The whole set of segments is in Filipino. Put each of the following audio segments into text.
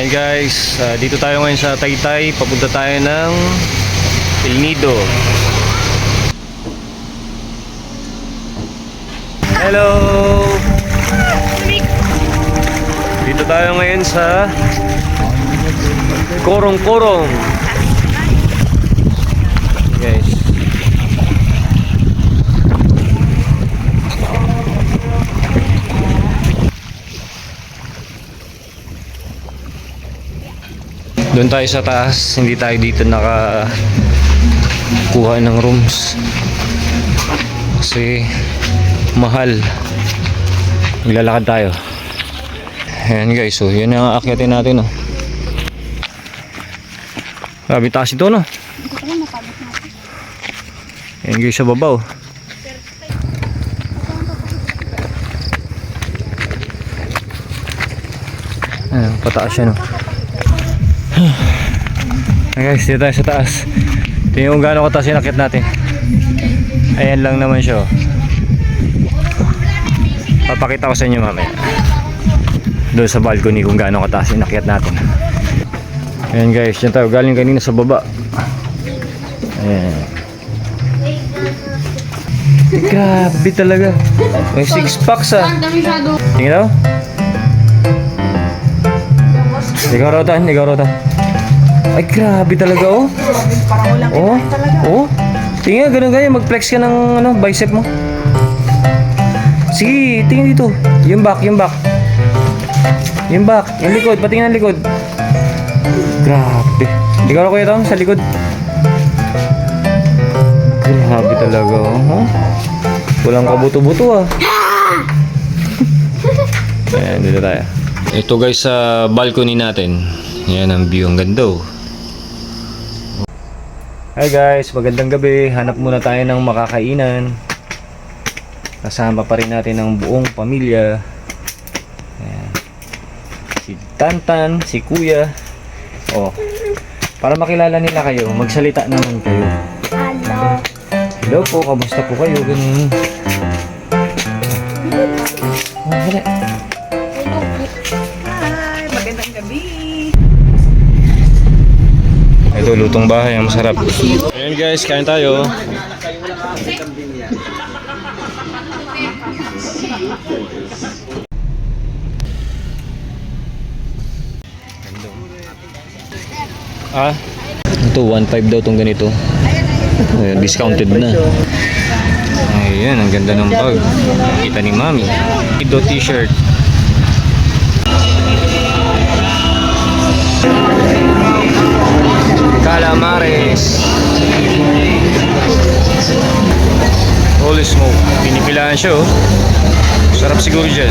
Ayan guys, ah, dito tayo ngayon sa Taytay. Papunta tayo ng El Nido. Hello! Dito tayo ngayon sa Korong-Korong. Guys. Doon tayo sa taas, hindi tayo dito naka kuha ng rooms. Kasi mahal. Maglalakad tayo. Ayan guys, so yan ang aakyatin natin. Oh. Grabe taas ito no. Ayan guys sa baba oh. Ayan, pataas siya no. Ayan guys, dito tayo sa taas. Tingnan kung gaano kataas yung natin. Ayan lang naman siya. oh. Papakita ko sa inyo mamaya. Doon sa balcony kung gaano kataas yung akyat natin. Ayan guys, dyan tayo galing kanina sa baba. Ayan. Grabe talaga. May six packs ah. Tingnan daw. Ikaw rotan, ikaw rotan. Ay grabe talaga oh. Oh, oh. Tingnan, ganun ganyan. Mag-flex ka ng ano, bicep mo. Sige, tingnan dito. Yung back, yung back. Yung back, yung likod, patingin ang likod. Grabe. Ikaw na kuya Tom, sa likod. Grabe talaga, oh. Walang kabuto-buto ah. Ayan, dito tayo. Ito guys sa balcony natin. Yan ang view, ang ganda oh. Hi guys, magandang gabi. Hanap muna tayo ng makakainan. Kasama pa rin natin ang buong pamilya. Ayan. Si Tantan, si Kuya. Oh. Para makilala nila kayo, magsalita naman kayo. Hello. Hello po, kamusta po kayo? Ganun. Oh. Ito, lutong bahay. Ang masarap. Ayan guys, kain tayo. Ah? Ito, 1.5 daw tong ganito. Ayan, discounted na. Ayan, ang ganda ng bag. Kita ni Mami. Ito t-shirt. Calamares. Holy smoke. Pinipilaan siya oh. Sarap siguro dyan.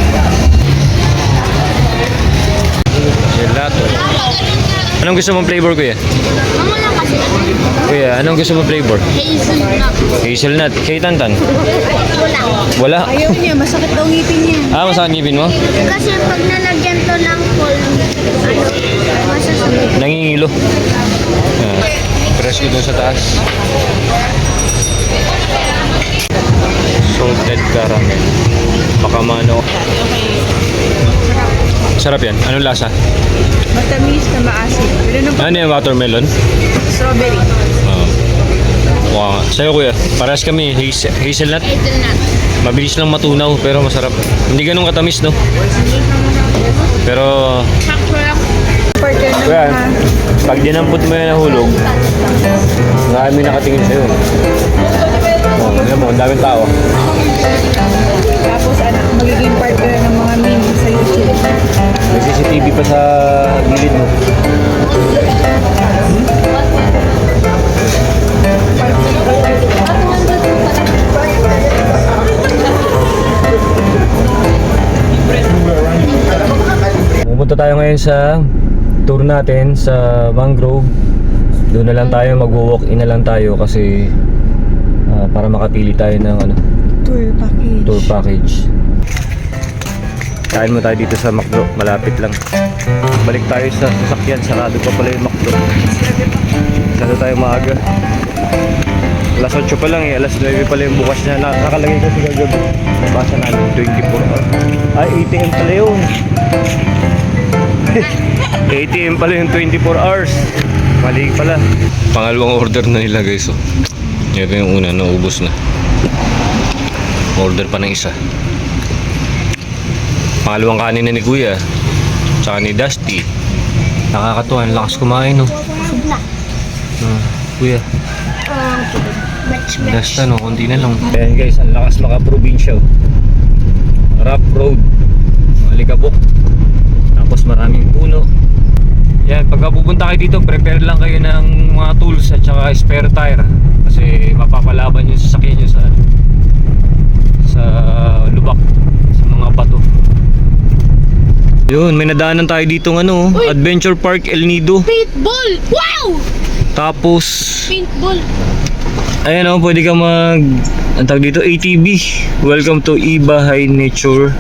Gelato. Anong gusto mong flavor kuya? Kuya, anong gusto mong flavor? Hazelnut. Hazelnut. Kay Tantan? Wala. Ayaw niya, masakit daw ngipin niya. Ah, masakit ngipin mo? Kasi pag nalagyan to ng full, ano, masasakit. Nangingilo. Ah, Press ko dun sa taas. Salted caramel. Pakamano. Sarap yan. Anong lasa? Matamis na maasim. Pero nung Ano yung watermelon? strawberry. Wow. Sa'yo kuya, parehas kami. Hazel, hazelnut. Hazelnut. Mabilis lang matunaw pero masarap. Hindi ganun katamis no? Pero Sakto lang. Kuya, pag dinampot mo yan nahulog, marami nakatingin sa'yo. Oh, alam mo, ang daming tao. tapos ano, magiging partner ng mga meme sa YouTube. May CCTV pa sa gilid mo. Pupunta tayo ngayon sa tour natin sa Mangrove. Doon na lang tayo, magwo-walk in na lang tayo kasi ah, para makapili tayo ng ano, Tour package. tour package. Kain mo tayo dito sa McDo, malapit lang. Balik tayo sa sasakyan, sarado pa pala yung McDo. Masyado tayo maaga. Alas 8 pa lang eh, alas 9 pala yung bukas niya. Na, nakalagay kasi gagabi. Nabasa namin 24 hours. Ay, 8 am pala yun. ATM pala yung 24 hours. Mali pala. Pangalawang order na nila guys. Oh. Ito yung una, naubos na. Order pa ng isa. Pangalawang kanin na ni Kuya. Tsaka ni Dusty. Nakakatuwa, ang lakas kumain no. Busog na. Ah, kuya, Um, match, match. last ano, konti na lang. Ayan guys, ang lakas maka-provincial. Rough road. Malikabok. Maraming puno. Yan, pagka pupunta kayo dito, prepare lang kayo ng mga tools at saka spare tire. Kasi mapapalaban yung sasakyan nyo sa sa lubak, sa mga bato. Yun, may nadaanan tayo dito ng ano, Adventure Park El Nido. Paintball! Wow! Tapos, Paintball. Ayan o, pwede ka mag... Ang tawag dito, ATV. Welcome to Ibahay Nature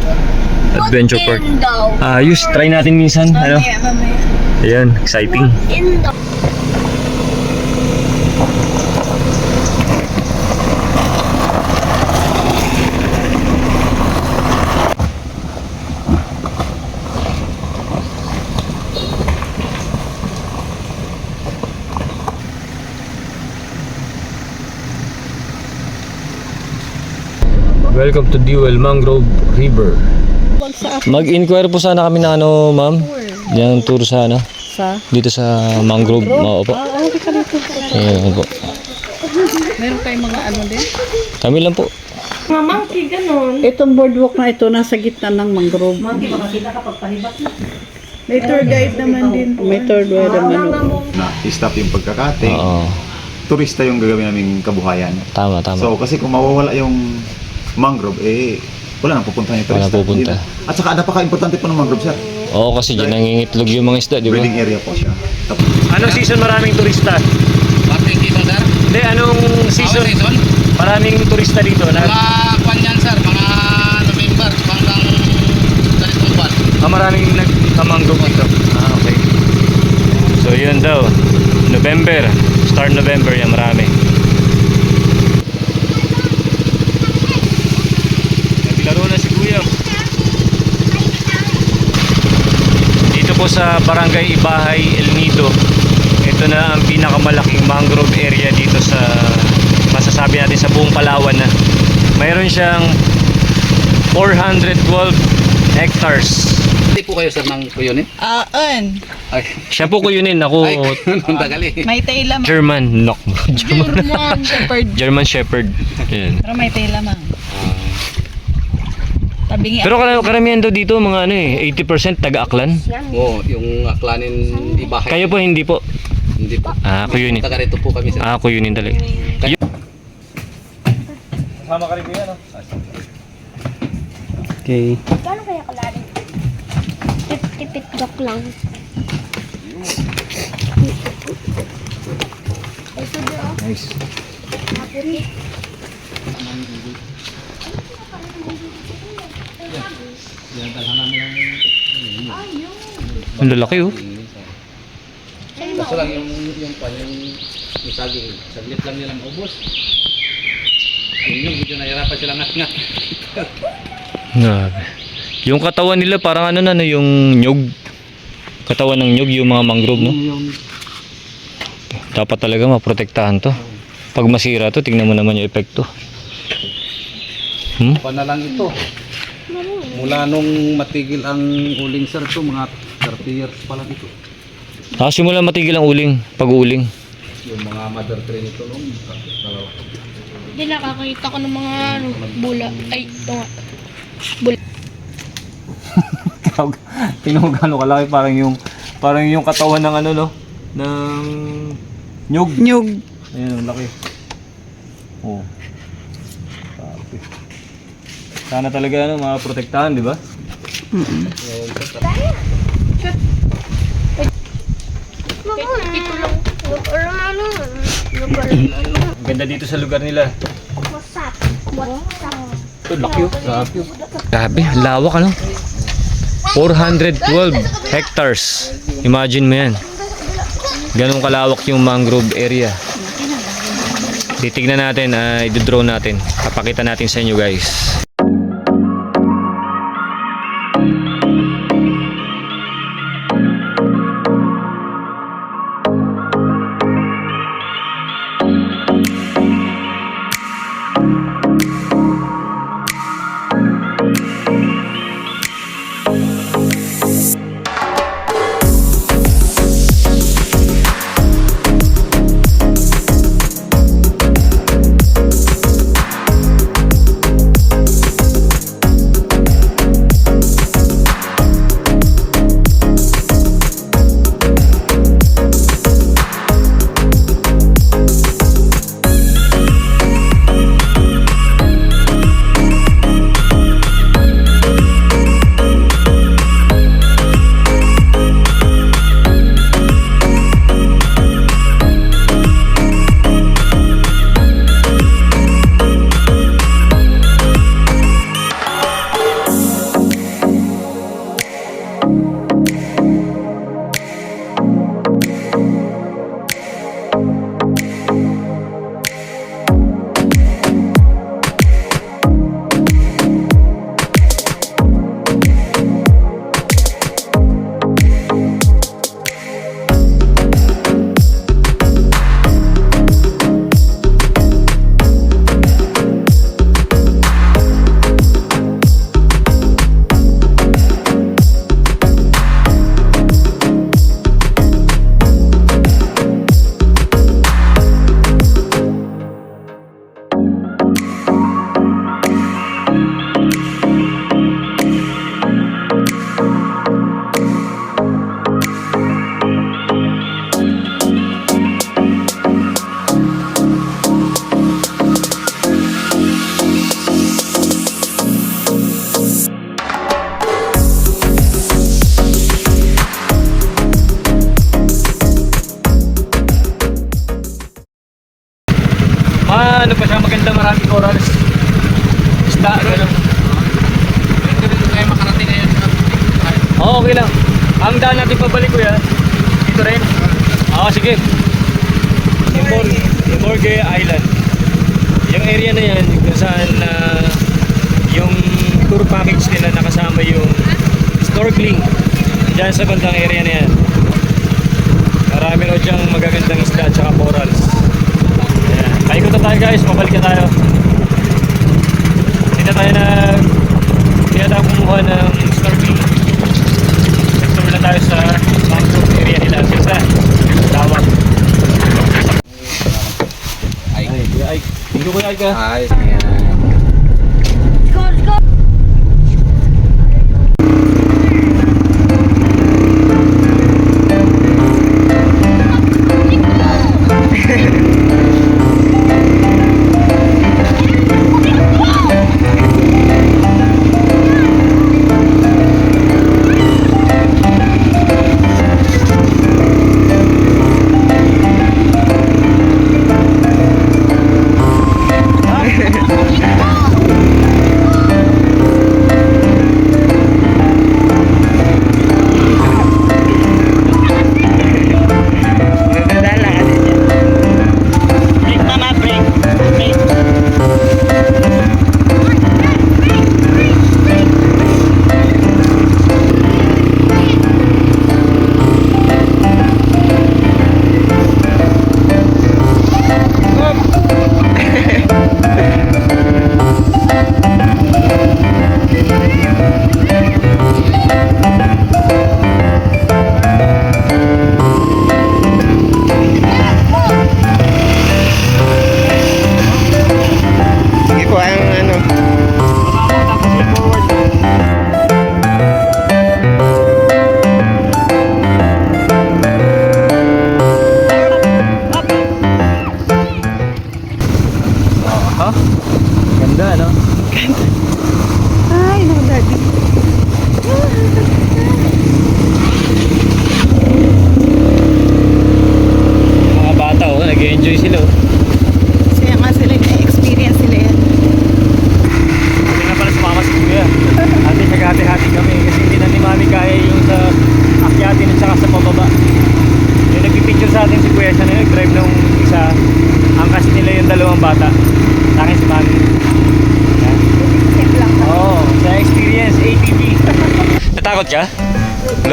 Adventure Park. In daw. Ayos, try natin minsan. Ano? Ayan, exciting. Welcome to Dewell Mangrove River. Mag-inquire po sana kami na ano, ma'am. Yung tour sa ano, Sa? dito sa mangrove. Oo po. Ah, okay ka dito. Ayan po. Meron kayong mga ano din? Kami lang po. Itong boardwalk na ito nasa gitna ng mangrove. May tour guide naman din. May tour guide naman. na i-stop yung pagkakating. Oo. Turista yung gagawin naming kabuhayan. Tama, tama. So, kasi kung mawawala yung mangrove, eh, wala nang pupuntahan yung Wala turista. pupunta. Hindi na- At saka napaka-importante po ng mangrove, sir. Oo, kasi dyan nangingitlog yung mga isda, di ba? Breeding area po siya. Tapos, Anong season maraming turista? Parting dito, sir. Hindi, anong Season? season? Maraming turista dito. Na, Mga kwan yan, sir. Mga November hanggang ganitong buwan. Ah, maraming nagkamangrove dito. Ah, okay. So, yun daw. November. Start November yan, marami. Naglaro na si Kuya. Dito po sa Barangay Ibahay, El Nido. Ito na ang pinakamalaking mangrove area dito sa masasabi natin sa buong Palawan na. Mayroon siyang 412 hectares. Hindi po kayo, sir, ng kuyonin? Ah, an. Ay, Siya po ko yun ako ay, nung tagali. May tela mang. German knock German, German Shepherd. German Shepherd. Yan. Pero may tela mang. Tabingi. Pero kar- karamihan daw dito mga ano eh 80% taga-aklan. Oo, yung aklanin ibahay. Kayo po hindi po. Hindi po. Ah, ako yun. Taga rito po kami, sir. Ah, ako yun talaga. Kayo- Sama ka rin ko yan, Okay. Gano'n kaya kalarin? Tip-tipit joke lang. Nice. Ang lalaki oh. Kaso lang yung, yung kwan, yung, yung saging. Saglit lang nilang ubos. Yun yung medyo nahirapan sila ngat-ngat. Grabe. Yung katawan nila parang ano na no, yung nyog. Katawan ng nyog yung mga mangrove no. Dapat talaga maprotektahan to. Pag masira to, tingnan mo naman yung epekto. Hmm? pa na lang ito. Mula nung matigil ang uling sir to, mga 30 years pa lang ito. Ah, simula matigil ang uling, pag-uuling. Yung mga mother tree nito nung dalawa. Hindi nakakita ko ng mga ano, bula. Ay, ito nga. Bula. Tingnan mo gaano kalaki parang yung parang yung katawan ng ano no ng nyog. Nyug. Ayun, ang laki. Oh. Sana talaga ano, maprotektahan, di ba? Na ano. Ang ganda dito sa lugar nila. Ito, laki oh. Grabe oh. Grabe, lawak ano? 412 hectares. Imagine mo yan. Ganong kalawak yung mangrove area. Titignan natin, uh, i-drone natin. Papakita natin sa inyo guys. Snorkeling. Diyan sa bandang area na yan. Marami rin diyang magagandang isda at corals. Ayan. Paikot na tayo guys, pabalik na tayo. Hindi na tayo na hindi na tayo kumuha ng snorkeling. Nag-tour na tayo sa mangrove area nila. Sisa, lawak. Ay, ay, hindi ko ay ka. Ay.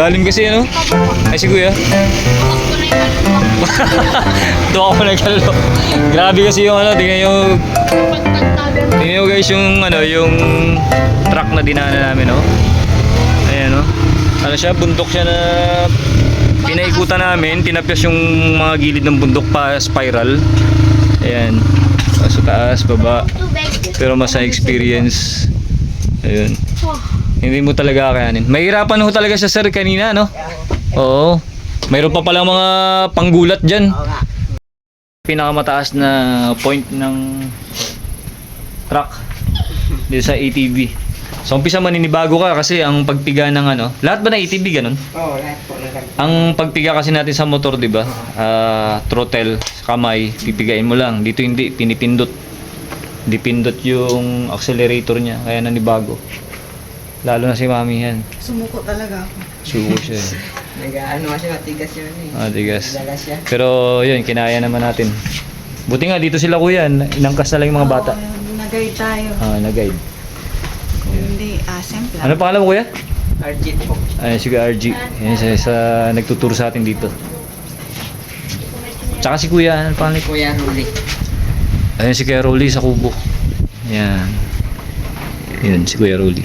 Lalim kasi ano? Ay si Kuya. Ako na yung. Grabe kasi yung ano, tingnan yung. Tingnan nyo guys yung ano, yung truck na dinaanan namin, no? Ayan, no? Ano siya, bundok siya na pinaikutan namin, tinapyas yung mga gilid ng bundok pa spiral. Ayan. Sa taas, baba. Pero mas experience. Ayun. Hindi mo talaga kakayanin. Mahirapan ho talaga siya sir kanina, no? Oo. Mayroon pa palang mga panggulat dyan. Pinakamataas na point ng truck dito sa ATV. So umpisa maninibago ka kasi ang pagpiga ng ano, lahat ba na ATV ganun? Oo, lahat po. Ang pagpiga kasi natin sa motor, 'di ba? Ah, throttle, kamay, pipigain mo lang. Dito hindi pinipindot. Dipindot yung accelerator niya, kaya nanibago. Lalo na si Mami yan. Sumuko talaga ako. Suko siya. eh. Nag-ano kasi matigas yun eh. Ah, tigas. Siya. Pero yun, kinaya naman natin. Buti nga dito sila kuya, inangkas na lang yung mga bata. Oo, nag-guide tayo. Ah, na-guide. Hindi, ah, simple lang. Ano pangalan mo kuya? Arjit po. Ay, sige RG. Yan sa, sa nagtuturo sa atin dito. Tsaka si kuya, ano pangalan? Kuya Ruli. Ayun si Kuya Rolly sa kubo. Yan. Yun, si Kuya Rolly.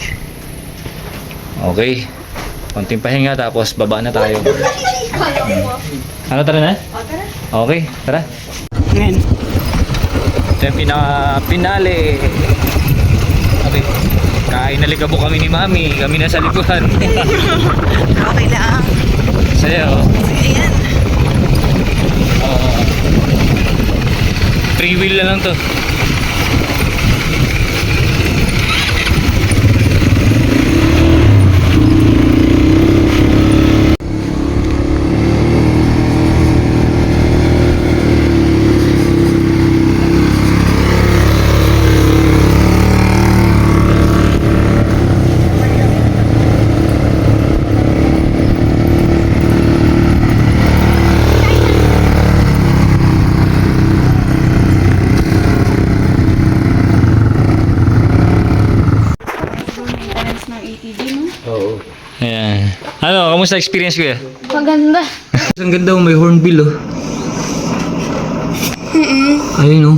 Okay. Konting pahinga tapos baba na tayo. Ano tara na? Okay, tara. Ngayon. Ito yung pinaka pinale. Okay. Kain na ligabo kami ni Mami. Kami na sa likuran. Okay lang. Saya oh. Ayan. Oo. Free will na lang to. Oo. Ayan. Ano, kamusta experience ko Maganda. Ang ganda oh, may hornbill oh. Ayun oh.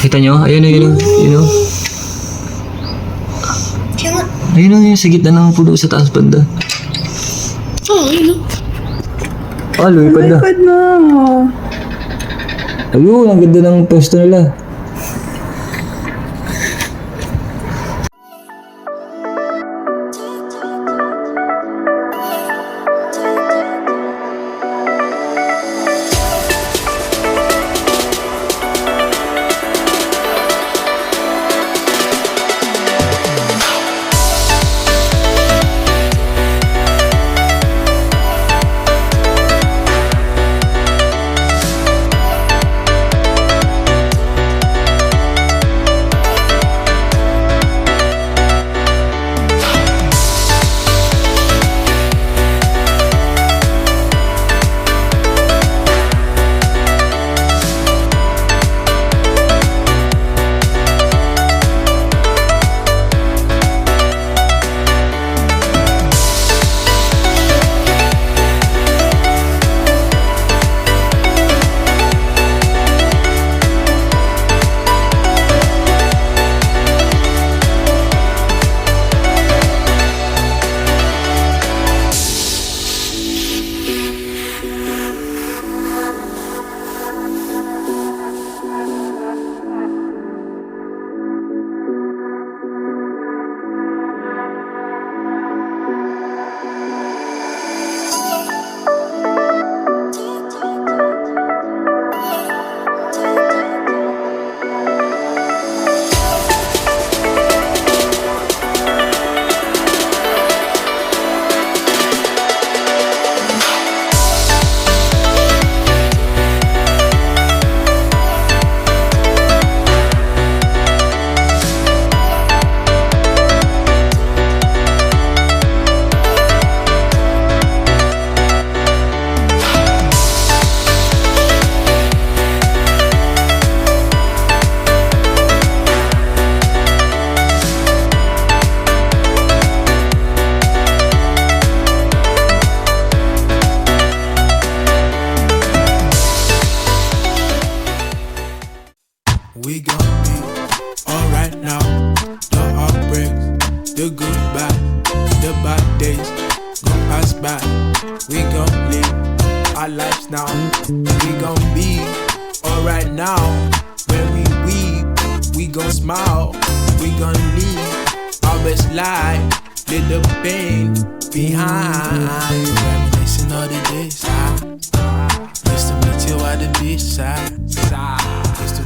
Kita nyo? Ayun oh, yun oh. Yun oh. Ayun oh, yun sa gitna ng puno sa taas banda. Oh, yun. Ah, lumipad na. Pad na. Ayun, ang ganda ng pwesto nila. Gon' live our. Leave the pain behind. Reminiscing all the days. Ah. I used to meet you at the beach ah. side. Used to